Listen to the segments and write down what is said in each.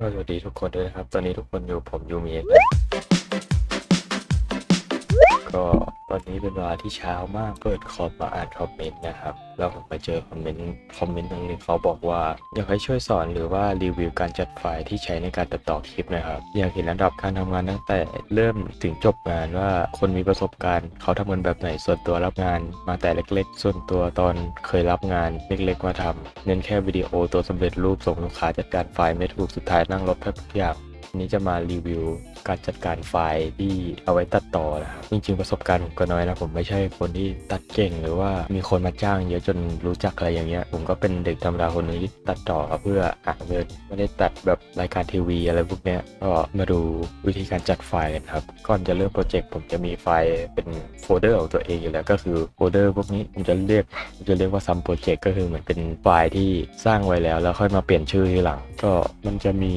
ก็สวัสดีทุกคนด้วยนะครับ ตอนนี้ทุกคนอยู่ผมยูมีก็ ตอนนี้เป็นเวลาที่เช้ามากเปิดคอมมาอ่านคอมเมนต์นะครับ แล้วผมไปเจอคอมเมนต์คอมเมนต์หนึ่งเขาบอกว่า อยากให้ช่วยสอนหรือว่ารีวิวการจัดไฟล์ที่ใช้ในการตัดต่อคลิปนะครับ อยากเห็นระดับการทำงานตั้งแต่เริ่มถึงจบงานว่าคนมีประสบการณ์ เขาทำงานแบบไหนส่วนตัวรับงาน มาแต่เล็ก ๆ ส่วนตัวตอนเคยรับงานเล็ก ๆ มาทำเน้นแค่วิดีโอตัวสำเร็จรูปส่งลูกค้าจัดการไฟล์ไม่ถูกสุดท้ายนั่งลบแทบทุกอย่าง นนี้จะมารีวิวการจัดการไฟล์ที่เอาไว้ตัดต่อนะครับจริงๆประสบการณ์ผมก็น้อยนะผมไม่ใช่คนที่ตัดเก่งหรือว่ามีคนมาจ้างเยอะจนรู้จักอะไรอย่างเงี้ย ผมก็เป็นเด็กธรรมดาคนหนึงที่ตัดต่อเพื่อหาเงินไม่ได้ตัดแบบรายการทีวีอะไรพวกเนี้ยก็มาดูวิธีการจัดไฟล์ครับก่อนจะเริ่มโปรเจกต์ผมจะมีไฟล์เป็นโฟลเดอร์ของตัวเองอยู่แล้วก็คือโฟลเดอร์พวกนี้ผมจะเรียกจะเรียกว่าซัมโปรเจกต์ก็คือเหมือนเป็นไฟล์ที่สร้างไว้แล้ว แล้วค่อยมาเปลี่ยนชื่อทีหลัง ก็มันจะมี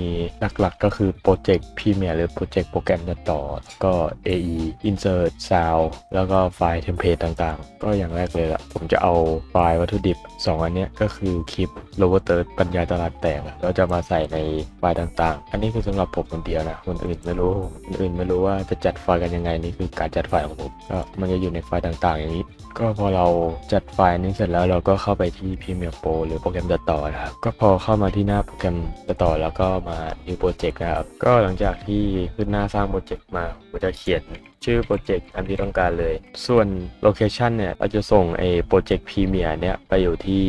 หลักๆก็คือโปรเจกต์พรีเมียร์หรือโปรเจกต์โปรแกรมตัดต่อ ก็ AE Insert Sound แล้วก็ไฟล์เทมเพลตต่างๆ ก็อย่างแรกเลยละผมจะเอาไฟล์วัตถุดิบ 2 อันเนี้ยก็คือคลิป Lower Third บรรยาตลาดแตกอะแล้วจะมาใส่ในไฟล์ต่างๆ อันนี้คือสำหรับผมคนเดียวนะ คนอื่นไม่รู้คนอื่นไม่รู้ว่าจะจัดไฟล์กันยังไงนี่คือการจัดไฟล์ของผมก็มันจะอยู่ในไฟล์ต่างๆ อย่างนี้ ก็พอเราจัดไฟล์นี้เสร็จแล้วเราก็เข้าไปที่ Premiere Pro หรือโปรแกรมตัดต่อนะครับก็พอเข้ามาที่หน้าโปรแกรมตัดต่อแล้วก็มา New Project นะครับก็หลังจากที่ขึ้นหน้าสร้างโปรเจกต์มาผมจะเขียนชื่อโปรเจกต์ตามที่ต้องการเลย ส่วนโลเคชันเนี่ยเราจะส่งไอ้โปรเจกต์พรีเมียร์เนี่ยไปอยู่ที่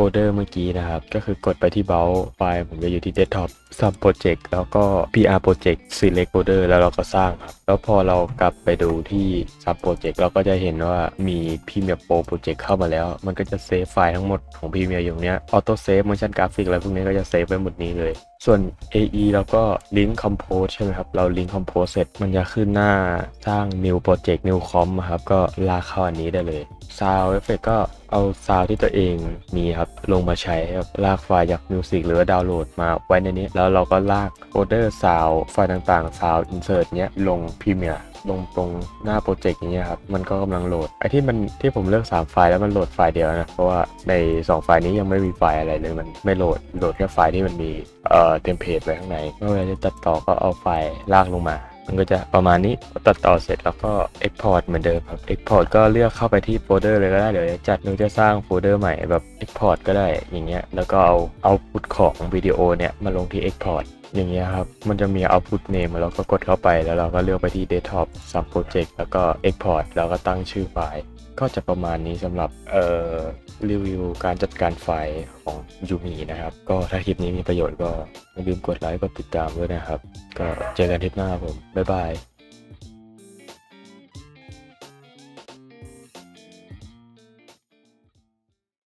ฟลเดอร์เมื่อกี้นะครับ ก็คือกดไปที่เบราว์ไฟล์ผมจะอยู่ที่ Desktop Sub Project แล้วก็ PR Project Select Folder แล้วเราก็สร้างครับ แล้วพอเรากลับไปดูที่ Sub Project เราก็จะเห็นว่ามี Premiere Pro Project เข้ามาแล้ว มันก็จะเซฟไฟล์ทั้งหมดของ Premiere อยู่เนี้ย Auto Save Motion Graphic อะไรพวกนี้ก็จะเซฟไว้หมดนี้เลย ส่วน AE เราก็ Link Compose ใช่ไหมครับ เรา Link Compose เสร็จมันจะขึ้นหน้าสร้าง New Project New Com อะครับ ก็ลากเข้าอันนี้ได้เลย Sound Effect ก็เอาซาวที่ตัวเองมีครับลงมาใช้ครับลากไฟล์จากมิวสิกหรือดาวน์โหลดมาไว้ในนี้ แล้วเราก็ลากโฟลเดอร์ซาวไฟล์ต่างๆซาวอินเสิร์ตเนี้ยลงพรีเมียร์ลงตรงหน้าโปรเจกต์อย่างเงี้ยครับ มันก็กำลังโหลด ไอ้ที่มันที่ผมเลือก 3 ไฟล์แล้วมันโหลดไฟล์เดียวนะ เพราะว่าใน 2 ไฟล์นี้ยังไม่มีไฟล์อะไรเลย มันไม่โหลด โหลดแค่ไฟล์ที่มันมีเอ่อเทมเพลตไว้ข้างใน เมื่อเวลาจะตัดต่อก็เอาไฟล์ลากลงมา มันก็จะประมาณนี้ตัดต่อเสร็จแล้วก็ Export เหมือนเดิมครับ Export ก็เลือกเข้าไปที่โฟลเดอร์เลยก็ได้เดี๋ยวจะจัดหรือจะสร้างโฟลเดอร์ใหม่แบบ Export ก็ได้อย่างเงี้ยแล้วก็เอาเอาพุทของวิดีโอเนี่ยมาลงที่ Export อย่างเงี้ยครับ มันจะมี output name แล้วก็กดเข้าไปแล้วเราก็เลือกไปที่ desktop sub project แล้วก็ export แล้วก็ตั้งชื่อไฟล์ ก็จะประมาณนี้สำหรับเอ่อรีวิวการจัดการไฟล์ของยูมีนะครับ ก็ถ้าคลิปนี้มีประโยชน์ก็อย่าลืมกดไลค์กดติดตามด้วยนะครับ ก็เจอกันคลิปหน้าครับผม บ๊ายบาย